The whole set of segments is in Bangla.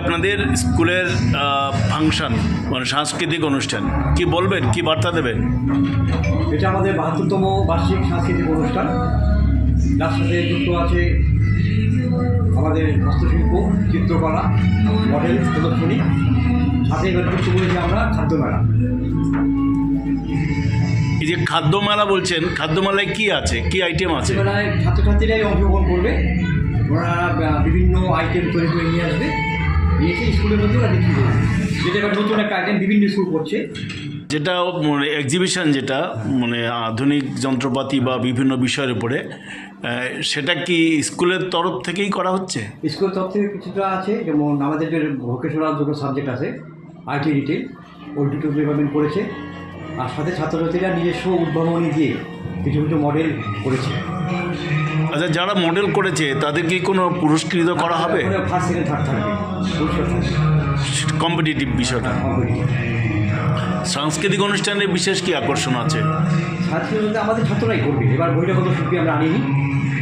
আপনাদের স্কুলের ফাংশন মানে সাংস্কৃতিক অনুষ্ঠান। কি বলবেন? কি বার্তা দেবেন? এটা আমাদের বাহাত্তরতম বার্ষিক সাংস্কৃতিক অনুষ্ঠান। যার সাথে যুক্ত আছে আমাদের হস্তশিল্প চিত্রকলা মডেল প্রদর্শনী সাথে যুক্ত করেছি আমরা খাদ্য মেলা এই যে খাদ্য মেলা বলছেন খাদ্য মেলায় কি আছে? কি আইটেম আছে? মেলায় ছাত্রছাত্রীরাই অংশগ্রহণ করবে। ওরা বিভিন্ন আইটেম তৈরি করে নিয়ে আসবে। এসে স্কুলের মধ্যে ওরা বিক্রি করবে যেটা এবার নতুন একটা আইটেম বিভিন্ন স্কুল করছে। যেটা মানে এক্সিবিশন যেটা মানে আধুনিক যন্ত্রপাতি বা বিভিন্ন বিষয়ের উপরে সেটা কি স্কুলের তরফ থেকেই করা হচ্ছে? স্কুলের তরফ থেকে কিছুটা আছে যেমন আমাদের যে ভোকেশনাল দুটো সাবজেক্ট আছে আইটি রিটেল ওই দুটো ডিপার্টমেন্ট করেছে। আর সাথে ছাত্রছাত্রীরা নিজস্ব উদ্ভাবনী দিয়ে কিছু কিছু মডেল করেছে। আচ্ছা যারা মডেল করেছে তাদের কি কোনো পুরস্কৃত করা হবে? ফার্স্ট সেকেন্ড থার্ড থাকবে কম্পিটিটিভ বিষয়টা। সাংস্কৃতিক অনুষ্ঠানে বিশেষ কি আকর্ষণ আছে? ছাত্রী আমাদের ছাত্ররাই করবে। এবার বহিরাগত শিল্পী আমরা আনিনি।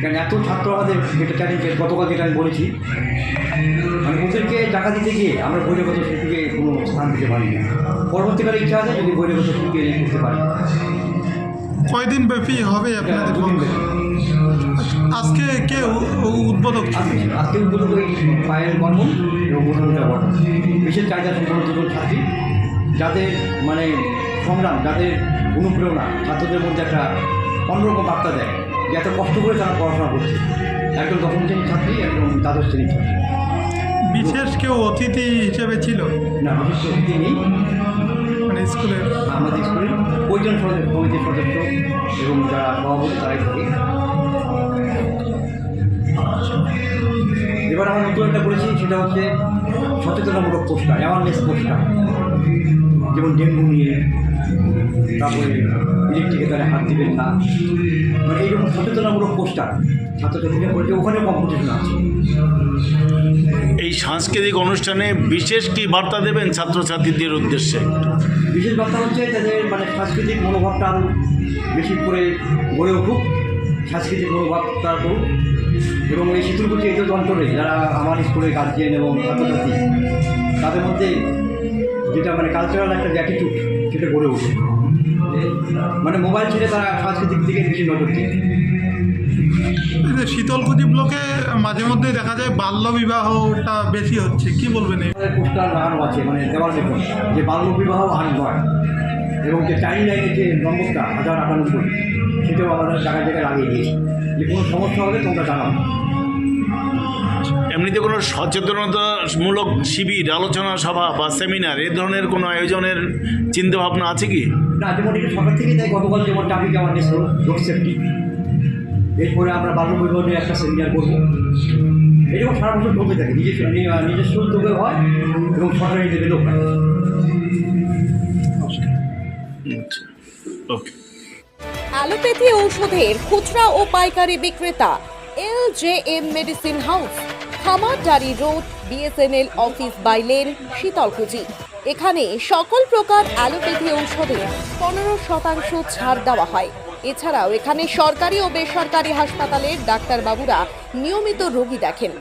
কারণ এত ছাত্র আমাদের যেটা চ্যালেঞ্জ গতকাল যেটা আমি বলেছি মানে ওদেরকে টাকা দিতে গিয়ে আমরা বহিরাগত শিল্পীকে কোনো স্থান দিতে পারি না পরবর্তীকালে ইচ্ছা আছে যদি বহিরাগত শিল্পী করতে পারি। কয়দিন ব্যাপী হবে আপনাদের। আজকে কে উদ্বোধক ছিল? আজকে উদ্বোধক ওই পায়েল বর্মন এবং মধুমিতা বর্মন বিশেষ চাহিদা দুজন ছাত্রী যাদের মানে সংগ্রাম যাদের অনুপ্রেরণা ছাত্রদের মধ্যে একটা অন্যরকম বার্তা দেয় যে এত কষ্ট করে তারা পড়াশোনা করছে। একজন দশম শ্রেণির ছাত্রী একজন দ্বাদশ শ্রেণির ছাত্রী। বিশেষ কেউ অতিথি হিসেবে ছিল? না বিশেষ অতিথি নেই। মানে স্কুলের? আমাদের স্কুলের কয়েকজন সদস্য কমিটির সদস্য এবং যারা সভাপতি তারাই থাকে। সেটা হচ্ছে সচেতনামূলক পোস্টার অ্যাওয়ারনেস পোস্টার যেমন ডেঙ্গু নিয়ে তারপরে ইলেকট্রিকে তারা হাত দিবেন না। মানে এইরকম সচেতনামূলক পোস্টার ছাত্রছাত্রীরা করেছে ওখানে কম্পিটিশন আছে। এই সাংস্কৃতিক অনুষ্ঠানে বিশেষ কি বার্তা দেবেন ছাত্রছাত্রীদের উদ্দেশ্যে? বিশেষ বার্তা হচ্ছে তাদের মানে সাংস্কৃতিক মনোভাবটা আরও বেশি করে গড়ে উঠুক। সাংস্কৃতিক মনোভাব তারা করুক এবং এই শীতলকুচি এই অঞ্চলে যারা আমার স্কুলের গার্জিয়ান এবং ছাত্রছাত্রী তাদের মধ্যে যেটা মানে কালচারাল একটা অ্যাটিটিউড সেটা গড়ে উঠুক। মানে মোবাইল ছেড়ে তারা সাংস্কৃতিক দিকে বেশি নজর দিক। এই যে শীতলকুচি ব্লকে মাঝে মধ্যে দেখা যায় বাল্য বিবাহটা বেশি হচ্ছে কি বলবেন পোস্টার লাগানো আছে মানে দেওয়ার দেখুন যে বাল্য বিবাহ নয়। এবং যে চাইল্ড লাইনের যে নম্বরটা হাজার আটানব্বই সেটাও আমাদের জায়গায় জায়গায় লাগিয়ে দিয়েছি। যে কোনো সমস্যা হলে তোমরা জানাও। এমনিতে কোনো সচেতনতামূলক শিবির আলোচনা সভা বা সেমিনার এ ধরনের কোনো আয়োজনের চিন্তা ভাবনা আছে কি? না যেমন এটা সরকার থেকে তাই গতকাল যেমন ট্রাফিক অ্যাওয়ারনেস হলো রোড সেফটি এরপরে আমরা বাল্য বিবাহ নিয়ে একটা সেমিনার করব। এরকম সারা বছর ঢোকে থাকে নিজস্ব নিজস্ব উদ্যোগে হয় এবং সরকারি লেভেলেও হয়। ওকে অ্যালোপ্যাথি ঔষধের খুচরা ও পাইকারি বিক্রেতা L J M medicine house, খামারদারি road BSNL office bylane Sitalkuchi. এখানে সকল প্রকার অ্যালোপ্যাথি ঔষধে পনেরো শতাংশ ছাড় দেওয়া হয়। এছাড়াও এখানে সরকারি ও বেসরকারি হাসপাতালের ডাক্তারবাবুরা নিয়মিত রোগী দেখেন।